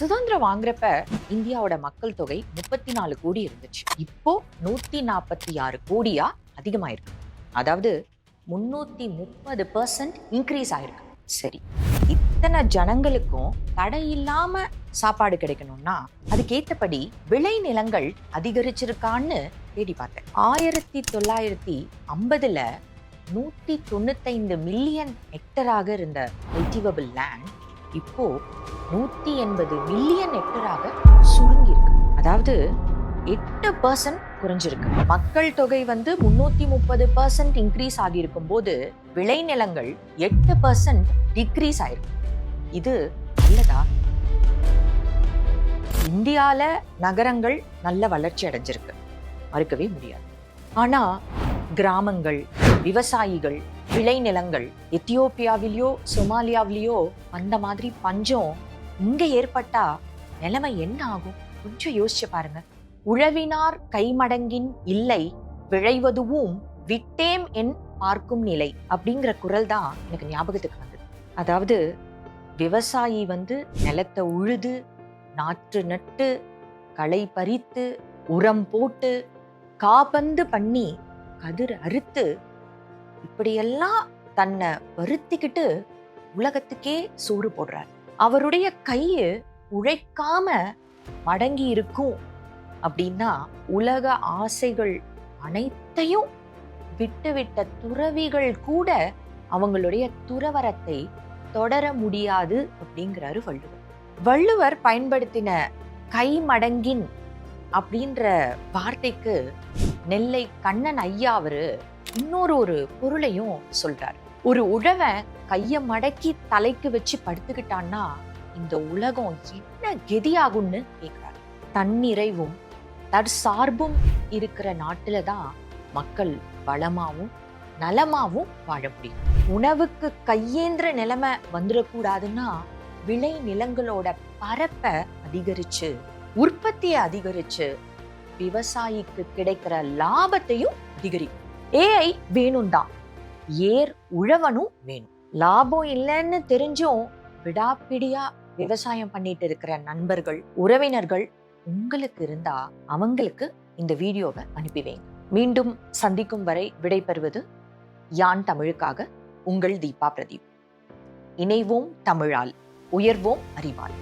சுதந்திரம் வாங்குறப்ப இந்தியாவோட மக்கள் தொகை முப்பத்தி நாலு கோடி இருந்துச்சு. இப்போ நூத்தி நாற்பத்தி ஆறு கோடியா அதிகமாயிருக்கு. அதாவது முன்னூத்தி முப்பது பர்சன்ட் இன்க்ரீஸ் ஆயிருக்கு. சரி. இத்தனை ஜனங்களுக்கும் தடை இல்லாம சாப்பாடு கிடைக்கணும்னா அதுக்கேத்தபடி விளை நிலங்கள் அதிகரிச்சிருக்கான்னு தேடி பார்த்தேன். ஆயிரத்தி தொள்ளாயிரத்தி ஐம்பதுல நூத்தி தொண்ணூத்தைந்து மில்லியன் ஹெக்டராக இருந்த கல்டிவபிள் லேண்ட் இப்போ நூத்தி எண்பது மில்லியன் ஹெக்டராக சுருங்கியிருக்கு. அதாவது எட்டு பர்சன்ட் குறைஞ்சிருக்கு. மக்கள் தொகை வந்து முன்னூத்தி முப்பது பர்சன்ட் இன்க்ரீஸ் ஆகியிருக்கும் போது விளைநிலங்கள் எட்டு பர்சன்ட் டிக்ரீஸ் ஆயிருக்கு. இது நல்லதா? இந்தியால நகரங்கள் நல்ல வளர்ச்சி அடைஞ்சிருக்கு. மறுக்கவே முடியாது. ஆனா கிராமங்கள் விவசாயிகள் விளைநிலங்கள் எத்தியோப்பியாவிலேயோ சொமாலியாவிலேயோ அந்த மாதிரி பஞ்சம் இங்கே ஏற்பட்டா நிலைமை என்ன ஆகும்? கொஞ்சம் யோசிச்சு பாருங்க. உழவினார் கைமடங்கின் இல்லை விழைவதுவும் விட்டேம் என் பார்க்கும் நிலை அப்படிங்கிற குரல் தான் எனக்கு ஞாபகத்துக்கு வந்தது. அதாவது விவசாயி வந்து நிலத்தை உழுது நாற்று நட்டு களை பறித்து உரம் போட்டு காபந்து பண்ணி கதிர் அறுத்து இப்படியெல்லாம் தன்னை வருத்திக்கிட்டு உலகத்துக்கே சோறு போடுறார். அவருடைய கையு உழைக்காம மடங்கி இருக்கும் அப்படின்னா உலக ஆசைகள் அனைத்தையும் விட்டுவிட்ட துறவிகள் கூட அவங்களுடைய துறவரத்தை தொடர முடியாது அப்படிங்கிறாரு வள்ளுவர். வள்ளுவர் பயன்படுத்தின கை மடங்கின் அப்படின்ற வார்த்தைக்கு நெல்லை கண்ணன் ஐயா அவரு இன்னொரு ஒரு பொருளையும் சொல்றார். ஒரு உழவன் கைய மடக்கி தலைக்கு வச்சு படுத்துக்கிட்டான்னா இந்த உலகம் என்ன கெதியாகும்னு கேட்கிறார் தன்னிறைவும் தற்சார்பும் இருக்கிற நாட்டுல தான் மக்கள் வளமாவும் நலமாவும் வாழ முடியும். உணவுக்கு கையேந்திர நிலைமை வந்துடக்கூடாதுன்னா விளை நிலங்களோட பரப்பை அதிகரிச்சு உற்பத்தியை அதிகரிச்சு விவசாயிக்கு கிடைக்கிற லாபத்தையும் அதிகரிக்கும். ஏஐ வேணும் தான் ஏர் உழவனும் வேணும். லாபம் இல்லைன்னு தெரிஞ்சும் விடாப்பிடியா விவசாயம் பண்ணிட்டு இருக்கிற நண்பர்கள் உறவினர்கள் உங்களுக்கு இருந்தா அவங்களுக்கு இந்த வீடியோவை அனுப்பி வைங்க. மீண்டும் சந்திக்கும் வரை விடைபெறுவது யான் தமிழுக்காக உங்கள் தீபா பிரதீப். இணைவோம் தமிழால் உயர்வோம் அறிவால்.